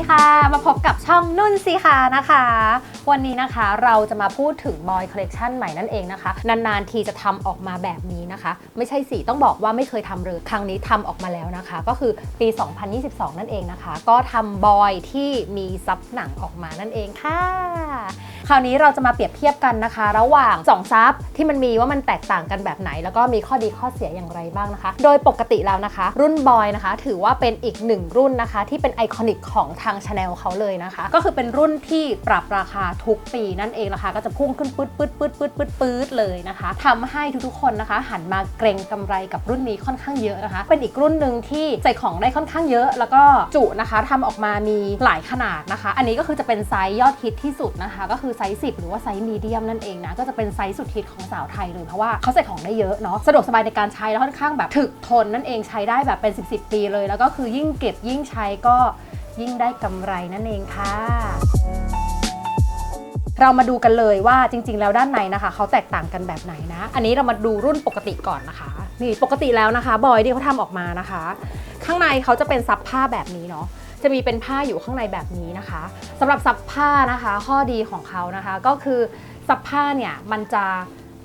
ดีค่ะ มาพบกับช่องนุ่นสิคะนะคะ วันนี้นะคะเราจะมาพูดถึงบอยคอลเลกชันใหม่นั่นเองนะคะ นานๆทีจะทำออกมาแบบนี้นะคะ ไม่ใช่สิต้องบอกว่าไม่เคยทำเลยครั้งนี้ทำออกมาแล้วนะคะ ก็คือปี 2022 นั่นเองนะคะ ก็ทำบอยที่มีซับหนังออกมานั่นเองค่ะ คราวนี้เราจะมาเปรียบเทียบกันนะคะ ระหว่าง2ซับที่มันมีว่ามันแตกต่างกันแบบไหน แล้วก็มีข้อดีข้อเสียอย่างไรบ้างนะคะ โดยปกติแล้วนะคะ รุ่นบอยนะคะ ถือว่าเป็นอีกหนึ่งรุ่นนะคะ ที่เป็นไอคอนิกของทางชาแนลเขาเลยนะคะ ก็คือเป็นรุ่นที่ปรับราคาทุกปีนั่นเองนะคะ ก็จะพุ่งขึ้นปื๊ดปื๊ดปื๊ดปื๊ดปื๊ดปื๊ดเลยนะคะทำให้ทุกๆคนนะคะ หันมาเกรงกำไรกับรุ่นนี้ค่อนข้างเยอะนะคะ เป็นอีกรุ่นหนึ่งที่ใส่ของได้ค่อนข้างเยอะ แล้วก็จุนะคะทำออกมามีหลายขนาดนะคะ อันนี้ก็คือจะเป็นไซส์ยอดฮิตที่สุดนะคะ ก็คือไซส์10 หรือว่าไซส์มีเดียมนั่นเองนะก็จะเป็นไซส์สุดฮิตของสาวไทยเลยเพราะว่าเขาใส่ของได้เยอะเนาะสะดวกสบายในการใช้แล้วค่อนข้างแบบถึกทนนั่นเองใช้ได้แบบเป็น 10 10 ปีเลย แล้วก็คือยิ่งเก็บยิ่งใช้ก็ยิ่งได้กำไรนั่นเองค่ะเรามาดูกันเลยว่าจริง ๆ แล้วด้านในนะคะ เขาแตกต่างกันแบบไหนนะ อันนี้เรามาดูรุ่นปกติก่อนนะคะ นี่ปกติแล้วนะคะ บอยที่เขาทำออกมานะคะ ข้างในเขาจะเป็นซับผ้าแบบนี้เนาะ จะมีเป็นผ้าอยู่ข้างในแบบนี้นะคะสำหรับซับผ้านะคะ ข้อดีของเขานะคะก็คือซับผ้าเนี่ยมันจะ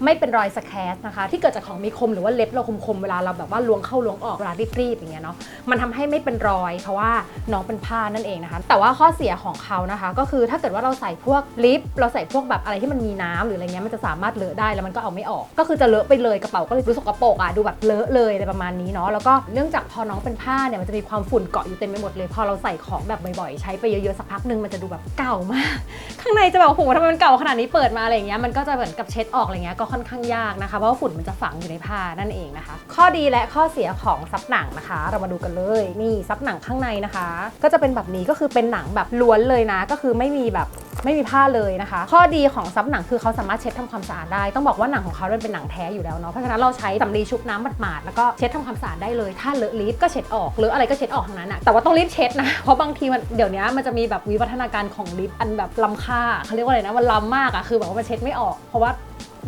ไม่เป็นรอยสแครชนะคะ ที่เกิดจากของมีคมหรือว่าเล็บเราคมๆเวลาเราแบบว่าล้วงเข้าล้วงออกเวลารีบๆอย่างเงี้ยเนาะมันทำให้ไม่เป็นรอย เพราะว่าน้องเป็นผ้านั่นเองนะคะ แต่ว่าข้อเสียของเขานะคะ ก็คือถ้าเกิดว่าเราใส่พวกลิป เราใส่พวกแบบอะไรที่มันมีน้ำหรืออะไรเงี้ยมันจะสามารถเลอะได้แล้วมันก็เอาไม่ออก ก็คือจะเลอะไปเลยกระเป๋าก็เลยดูสกปรกอะดูแบบเลอะเลยอะไรประมาณนี้เนาะแล้วก็เนื่องจากพอน้องเป็นผ้าเนี่ยมันจะมีความฝุ่นเกาะอยู่เต็มไปหมดเลยพอเราใส่ของแบบบ่อยๆใช้ไปเยอะๆสักพักหนึ่งมันจะดูแบบเก่ามาก ข้างในจะแบบโอ้โหทำไมมันเก่าขนาดนี้เปิดมาอะไรเงี้ยมันก็จะเหมือนกับเช็ดออกอะไรเงี้ยกค่อนข้างยากนะคะ เพราะว่าฝุ่นมันจะฝังอยู่ในผ้านั่นเองนะคะ ข้อดีและข้อเสียของซับหนังนะคะ เรามาดูกันเลยนี่ซับหนังข้างในนะคะ ก็จะเป็นแบบนี้ก็คือเป็นหนังแบบล้วนเลยนะ ก็คือไม่มีแบบไม่มีผ้าเลยนะคะ ข้อดีของซับหนังคือเขาสามารถเช็ดทำความสะอาดได้ ต้องบอกว่าหนังของเขาเป็นหนังแท้อยู่แล้วเนาะ เพราะฉะนั้นเราใช้สำลีชุบน้ำหมาดๆแล้วก็เช็ดทำความสะอาดได้เลย ถ้าเลอะลิฟก็เช็ดออกหรืออะไรก็เช็ดออกทั้งนั้นอะแต่ว่าต้องรีบเช็ดนะ เพราะบางทีมันเดี๋ยวนี้มันจะมีแบบวิวัฒนาการของลิฟอันแบบล้ำค่าเขาเรียกว่าอะไรนะมันล้ำมากอะคือแบบว่ามันเช็ดไม่ออก เพราะว่า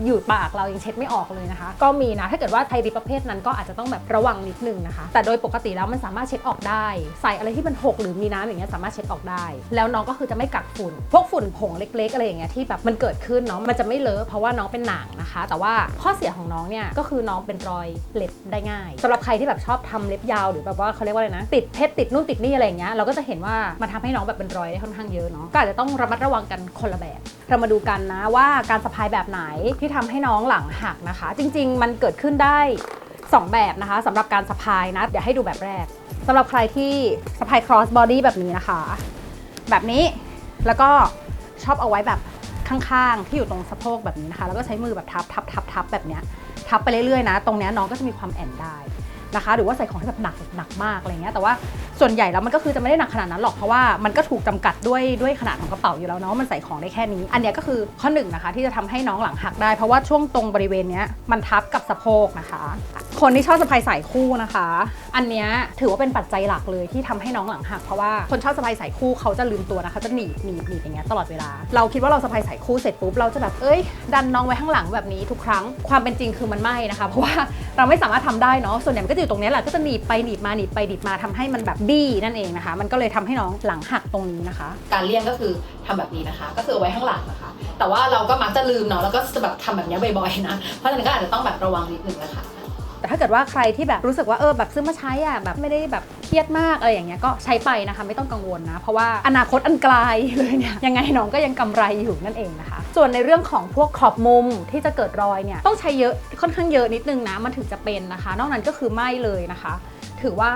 อยู่ปากเรายังเช็ดไม่ออกเลยนะคะ ก็มีนะถ้าเกิดว่าไทริปประเภทนั้นก็อาจจะต้องแบบระวังนิดนึงนะคะ แต่โดยปกติแล้วมันสามารถเช็ดออกได้ ใส่อะไรที่มันหกหรือมีน้ำอย่างเงี้ยสามารถเช็ดออกได้ แล้วน้องก็คือจะไม่กัดฝุ่น พวกฝุ่นผงเล็ก ๆ อะไรอย่างเงี้ยที่แบบมันเกิดขึ้นเนาะมันจะไม่เลอะเพราะว่าน้องเป็นหนังนะคะ แต่ว่าข้อเสียของน้องเนี่ยก็คือน้องเป็นรอยเล็บได้ง่ายสำหรับใครที่แบบชอบทำเล็บยาวหรือแบบว่าเขาเรียกว่าอะไรนะ ติดเพชรติดนู่นติดนี่อะไรอย่างเงี้ยเราก็จะเห็นว่ามันทำให้น้องแบบเป็นรอยได้ค่อนข้างเยอะเนาะก็อาจจะต้องระมัดระวังกันคนละแบบ เรามาดูกันนะว่าการสะพายแบบไหนที่ทำให้น้องหลังหักนะคะ จริง ๆ มันเกิดขึ้นได้ 2 แบบนะคะสำหรับการสะพายนะ เดี๋ยวให้ดูแบบแรกสำหรับใครที่สะพาย cross body แบบนี้นะคะ แบบนี้แล้วก็ชอบเอาไว้แบบข้างๆ ที่อยู่ตรงสะโพกแบบนี้นะคะ แล้วก็ใช้มือแบบทับทับทับทับแบบเนี้ยทับไปเรื่อยๆนะ ตรงเนี้ยน้องก็จะมีความแอนได้ นะคะ หรือว่าใส่ของที่แบบหนักหนักมากอะไรเงี้ยแต่ว่าส่วนใหญ่แล้วมันก็คือจะไม่ได้หนักขนาดนั้นหรอกเพราะว่ามันก็ถูกจำกัดด้วยด้วยขนาดของกระเป๋าอยู่แล้วเนาะมันใส่ของได้แค่นี้ อันเนี้ยก็คือข้อหนึ่งนะคะ ที่จะทำให้น้องหลังหักได้ เพราะว่าช่วงตรงบริเวณเนี้ยมันทับกับสะโพกนะคะ คนที่ชอบสะพายสายคู่นะคะ อันเนี้ยถือว่าเป็นปัจจัยหลักเลยที่ทำให้น้องหลังหักเพราะว่าคนชอบสะพายสายคู่เขาจะลืมตัวนะคะจะหนีบหนีบหนีบอย่างเงี้ยตลอดเวลา เราคิดว่าเราสะพายสายคู่เสร็จปุ๊บเราจะแบบเอ้ย ดันน้องไว้ข้างหลังแบบนี้ทุกครั้งความเป็นจริงคือมันไม่นะคะเพราะว่าเราไม่สามารถทำได้เนาะส่วนใหญ่มันก็จะอยู่ตรงนี้แหละก็จะหนีบไปหนีบมาหนีบไปหนีบมาทำให้มันแบบบี้นั่นเองนะคะ มันก็เลยทำให้น้องหลังหักตรงนี้นะคะ การเลี่ยงก็คือทำแบบนี้นะคะ ก็คือไว้ข้างหลังนะคะ แต่ว่าเราก็มักจะลืมเนาะแล้วก็จะแบบทำแบบนี้บ่อยๆนะเพราะฉะนั้นก็อาจจะต้องแบบระวังนิดนึงนะคะ แต่ถ้าเกิดว่าใครที่แบบรู้สึกว่าเออแบบซื้อมาใช้อะแบบไม่ได้แบบเครียดมากอะไรอย่างเงี้ยก็ใช้ไปนะคะไม่ต้องกังวลนะ เพราะว่าอนาคตอันไกลเลยเนี่ยยังไงน้องก็ยังกำไรอยู่นั่นเองนะคะ ส่วนในเรื่องของพวกขอบมุมที่จะเกิดรอยเนี่ยต้องใช้เยอะค่อนข้างเยอะนิดนึงนะมันถึงจะเป็นนะคะ นอกนั้นก็คือไม่เลยนะคะ ถือว่า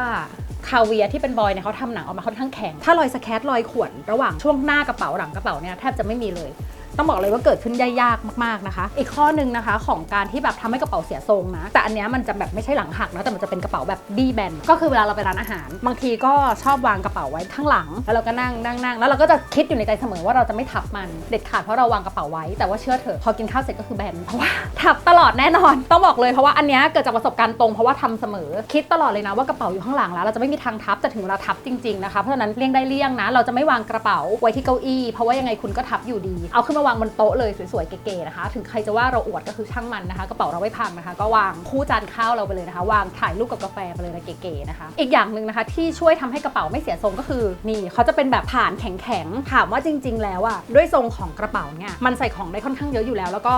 คาเวียที่เป็นบอยเนี่ยเขาทำหนังออกมาค่อนข้างแข็ง ถ้ารอยสแคตรอยข่วนระหว่างช่วงหน้ากระเป๋าหลังกระเป๋าเนี่ยแทบจะไม่มีเลย ต้องบอกเลยว่าเกิดขึ้นได้ยากมากๆนะคะ อีกข้อหนึ่งนะคะของการที่แบบทำให้กระเป๋าเสียทรงนะ แต่อันเนี้ยมันจะแบบไม่ใช่หลังหักนะแต่มันจะเป็นกระเป๋าแบบบี้แบน ก็คือเวลาเราไปร้านอาหาร บางทีก็ชอบวางกระเป๋าไว้ข้างหลัง แล้วเราก็นั่งนั่งนั่งแล้วเราก็จะคิดอยู่ในใจเสมอว่าเราจะไม่ทับมันเด็ดขาดเพราะเราวางกระเป๋าไว้แต่ว่าเชื่อเถอะพอกินข้าวเสร็จก็คือแบนเพราะว่าทับตลอดแน่นอน ต้องบอกเลยเพราะว่าอันเนี้ยเกิดจากประสบการณ์ตรงเพราะว่าทำเสมอ คิดตลอดเลยนะว่ากระเป๋าอยู่ข้างหลังแล้วเราจะไม่มีทางทับแต่ถึงเวลาทับจริงๆนะคะเพราะฉะนั้นเลี่ยงได้เลี่ยงนะ เราจะไม่วางกระเป๋าไว้ที่เก้าอี้เพราะว่ายังไงคุณก็ทับอยู่ดีเอาขึ้นมามาวางบนโต๊ะเลยสวยๆเก๋ๆนะคะ ถึงใครจะว่าเราอวดก็คือช่างมันนะคะกระเป๋าเราไม่พังนะคะ ก็วางคู่จานข้าวเราไปเลยนะคะ วางถ่ายรูปกับกาแฟไปเลยนะเก๋ๆนะคะ อีกอย่างหนึ่งนะคะ ที่ช่วยทำให้กระเป๋าไม่เสียทรงก็คือนี่เขาจะเป็นแบบผ่านแข็งๆถามว่าจริง ๆ แล้วอะด้วยทรงของกระเป๋าเนี่ยมันใส่ของได้ค่อนข้างเยอะอยู่แล้วแล้วก็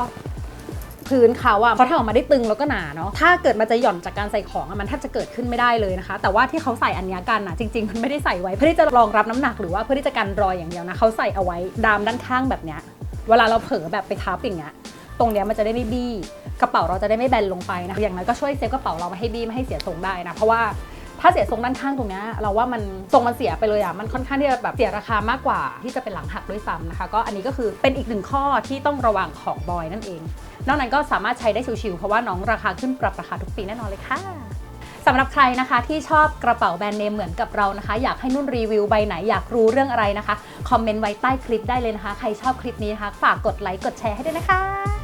พื้นเขาอะเขาทำออกมาได้ตึงแล้วก็หนาเนาะ ถ้าเกิดมันจะหย่อนจากการใส่ของอะมันแทบจะเกิดขึ้นไม่ได้เลยนะคะ แต่ว่าที่เขาใส่อันนี้ยกันอะจริงๆ มันไม่ได้ใส่ไว้เพื่อที่จะรองรับน้ำหนักหรือว่าเพื่อที่จะกันรอยอย่างเดียวนะเขาใส่เอาไว้ดามด้านข้างแบบเนี้ย เวลาเราเผลอแบบไปทับอย่างเงี้ยตรงเนี้ยมันจะได้ไม่บี้กระเป๋าเราจะได้ไม่แบนลงไปนะอย่างน้อยก็ช่วยเซฟกระเป๋าเราไม่ให้บี้ไม่ให้เสียทรงได้นะเพราะว่าถ้าเสียทรงด้านข้างตรงเนี้ยเราว่ามันทรงมันเสียไปเลยอะมันค่อนข้างที่จะแบบเสียราคามากกว่า ที่จะเป็นหลังหักด้วยซ้ำนะคะก็อันนี้ก็คือเป็นอีกหนึ่งข้อที่ต้องระวังของบอยนั่นเอง นอกนั้นก็สามารถใช้ได้ชิวๆเพราะว่าน้องราคาขึ้นปรับราคาทุกปีแน่นอนเลยค่ะ สำหรับใครนะคะที่ชอบกระเป๋าแบรนด์เนมเหมือนกับเรานะคะ อยากให้นุ่นรีวิวใบไหนอยากรู้เรื่องอะไรนะคะ คอมเมนต์ไว้ใต้คลิปได้เลยนะคะ ใครชอบคลิปนี้นะคะ ฝากกดไลค์กดแชร์ให้ด้วยนะคะ